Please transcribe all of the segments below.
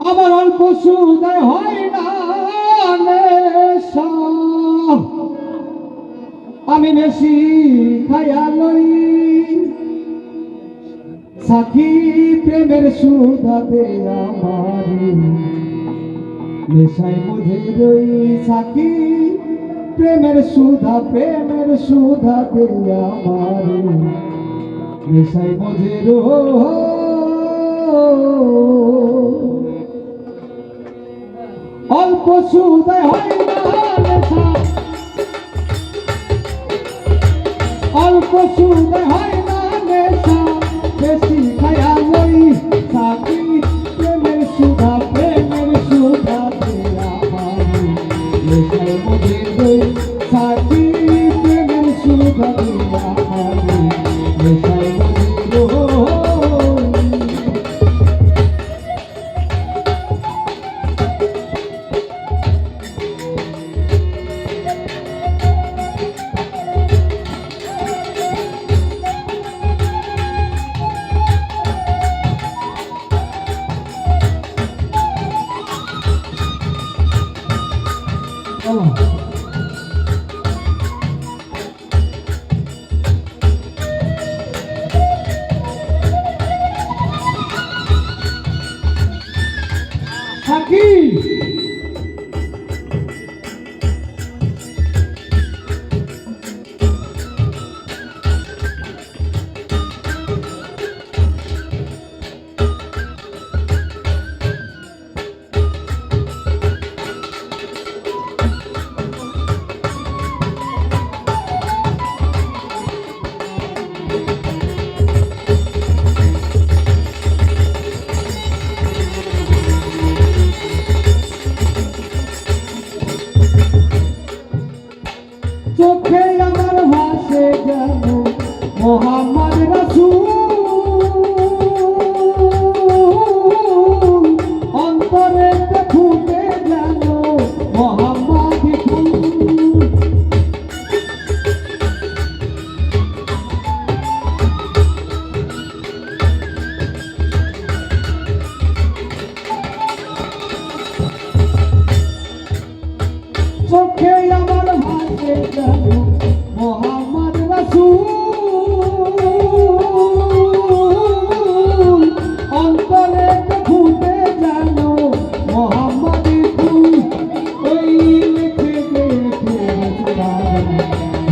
আমার অল্প সুদায় হয় না। আমি বেশি খাইয়া লই। সাখী প্রেমের সুদাতে আমারি। নেশায় মধ্যে রই সাখী প্রেমের সুধা প্রেমের সুধা দে আমারি। নেশায় মধ্যে রই অল্প সুদে হয় না অল্প সুদে হয় না নেশা বেশি খায়া লই প্রেমের সুধা প্রেমের সুধা নেশায় Aqui!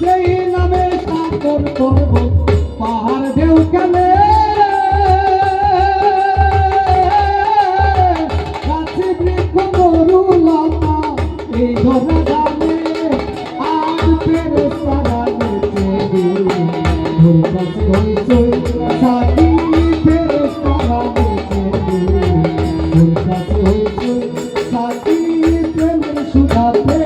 সেই নামে শাসন করব, পাহাড় ঢেউ কেনে। গাছি বৃক্ষ গরু লতা, এই ধরা জানে, আজ ফেরে সারা নেচে গেলে ধরে কাছে হয়েছে সাথী ফেরে সারা নেচে গেলে ধরে কাছে হয়েছে সাথী প্রেমের সুধাতে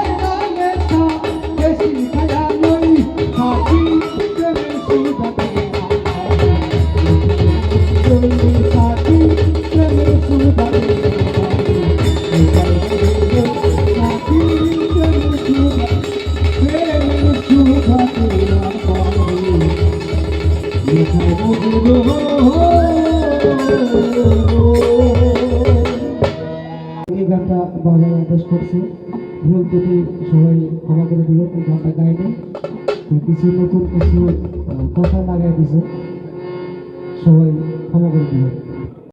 এই গানটা বাবা আদেশ করছে। ভুল থেকে সবাই ক্ষমা করে দিল এই গানটা গাইনি কিছু নতুন কিছু কথা লাগাই দিছে। সবাই ক্ষমা করে দিল।